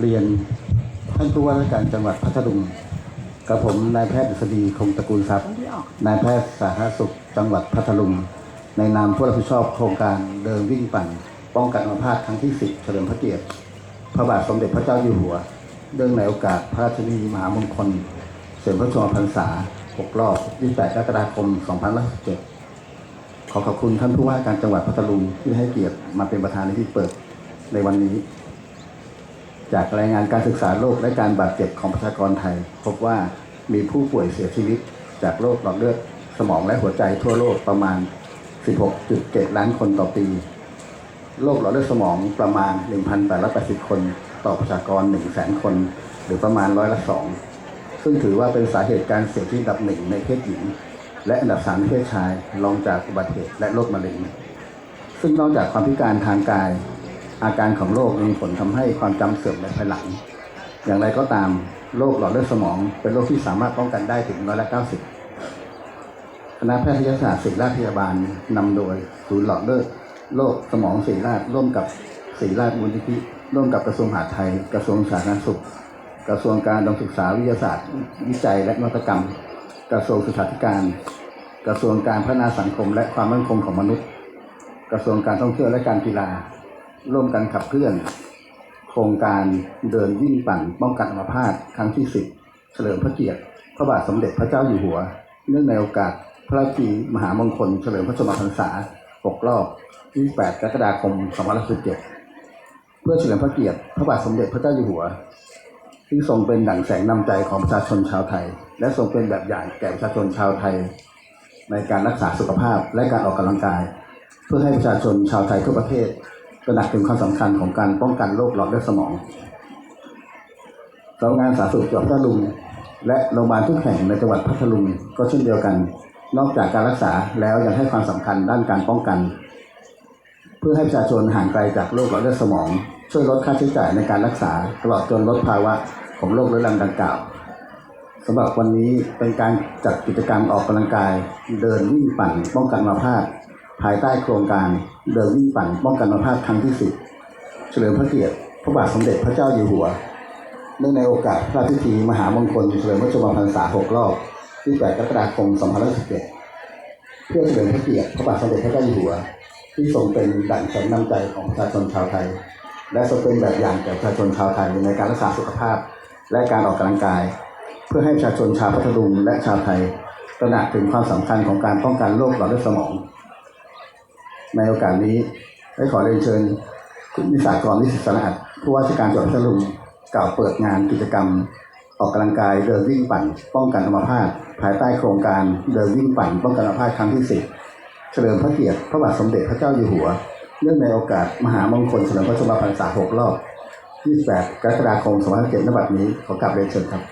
เรียนท่านผู้ว่าราชการจังหวัดพัทลุงกับผมนายแพทย์ดุษฎีคงตระกูลทรัพย์นายแพทย์สาธารณสุขจังหวัดพัทลุง ในนามผู้รับผิดชอบโครงการเดินวิ่งปั่น ป้องกันอัมพาตครั้งที่ 10 เฉลิมพระเกียรติพระบาทสมเด็จพระเจ้าอยู่หัวเนื่องในโอกาสพระราชพิธีมหามงคลเฉลิมพระชนมพรรษา 6 รอบ 28กรกฎาคม 2517ขอขอบคุณท่านผู้ว่าการจังหวัดพัทลุงที่ให้เกียรติมาเป็นประธานในพิธีเปิดในวันนี้ จากรายงานการศึกษาโรคและการบาดเจ็บของประชากรไทย พบว่ามีผู้ป่วยเสียชีวิต จากโรคหลอดเลือดสมองและหัวใจทั่วโลกประมาณ 16.7 ล้านคนต่อปี โรคหลอดเลือดสมองประมาณ 1,880 คน ต่อประชากร 100,000 คน หรือประมาณร้อยละสองซึ่งถือว่าเป็นสาเหตุการเสียชีวิตอันดับหนึ่งในเพศหญิง และอันดับสามในเพศชายรองจากอุบัติเหตุและโรคมะเร็ง ซึ่งนอกจากความพิการทางกาย อาการของโรคมีผลทำให้ความจำเสื่อมในภายหลัง อย่างไรก็ตามโรคหลอดเลือดสมอง เป็นโรคที่สามารถป้องกันได้ถึงร้อยละ90คณะแพทยศาสตร์ศิริราชพยาบาลนำโดยศูนย์หลอดเลือดโรคสมองศิริราชร่วมกับศิริราชมูลนิธิร่วมกับกระทรวงมหาดไทย กระทรวงสาธารณสุข กระทรวงการดำรงศึกษาวิทยาศาสตร์ วิจัยและนวัตกรรม กระทรวงศึกษาธิการ กระทรวงการพัฒนาสังคม และความมั่นคงของมนุษย์ กระทรวงการท่องเที่ยวและการกีฬา ร่วมกันขับเคลื่อน โครงการเดินวิ่งปั่นป้องกันอัมพาตครั้งที่10เฉลิมพระเกียรติพระบาทสมเด็จพระเจ้าอยู่หัว เนื่องในโอกาสพระราชีมหามงคลเฉลิมพระชนมพรรษา6รอบ28กรกฎาคม2517เพื่อเฉลิมพระเกียรติพระบาทสมเด็จพระเจ้าอยู่หัวที่ทรงเป็นดั่งแสงนำใจของประชาชนชาวไทย และทรงเป็นแบบอย่างแก่ประชาชนชาวไทย ในการรักษาสุขภาพและการออกกำลังกาย เพื่อให้ประชาชนชาวไทยทั่วประเทศ ตระหนักถึงความสำคัญของการป้องกันโรคหลอดเลือดสมองสำนักงานสาธารณสุขจังหวัดพัทลุง และโรงพยาบาลทุกแห่งในจังหวัดพัทลุงก็เช่นเดียวกัน นอกจากการรักษาแล้วยังให้ความสำคัญด้านการป้องกัน เพื่อให้ประชาชนห่างไกลจากโรคหลอดเลือดสมอง ช่วยลดค่าใช้จ่ายในการรักษาตลอดจนลดภาวะของโรคเรื้อรังดังกล่าวสำหรับวันนี้เป็นการจัดกิจกรรมออกกำลังกาย เดินวิ่งปั่นป้องกันมาพาต ภายใต้โครงการเดินวิ่งปั่นป้องกันอัมาพาตครั้งที่สิบเฉลิมพระเกียรติพระบาทสมเด็จพระเจ้าอยู่หัว เนื่องในโอกาสพระราชพิธีมหามงคลเฉลิมพระชนมพรรษาหกรอบที่8กรกฎาคม2517เพื่อเฉลิมพระเกียรติพระบาทสมเด็จพระเจ้าอยู่หัว ที่ทรงเป็นดั่งแสงนำใจของประชาชนชาวไทย และทรงเป็นแบบอย่างแก่ประชาชนชาวไทยในการรักษาสุขภาพ และการออกกำลังกาย เพื่อให้ประชาชนชาวพัทลุงและชาวไทยตระหนักถึงความสำคัญของการป้องกันโรคหลอดเลือดสมอง ในโอกาสนี้ได้ขอเรียนเชิญ คุณนิสากรนิสิตสนาดผู้ว่าราชการจังหวัดพัทลุงกล่าวเปิดงานกิจกรรม ออกกำลังกายเดินวิ่งปั่น ป้องกันอัมพาตภายใต้โครงการเดินวิ่งปั่น ป้องกันอัมพาตครั้งที่สิบเฉลิมพระเกียรติพระบาทสมเด็จพระเจ้าอยู่หัว เนื่องในโอกาสมหามงคลเฉลิมพระชนมพรรษาหกรอบ 28 กรกฎาคม 2517นบัดนี้ขอกราบเรียนเชิญครับ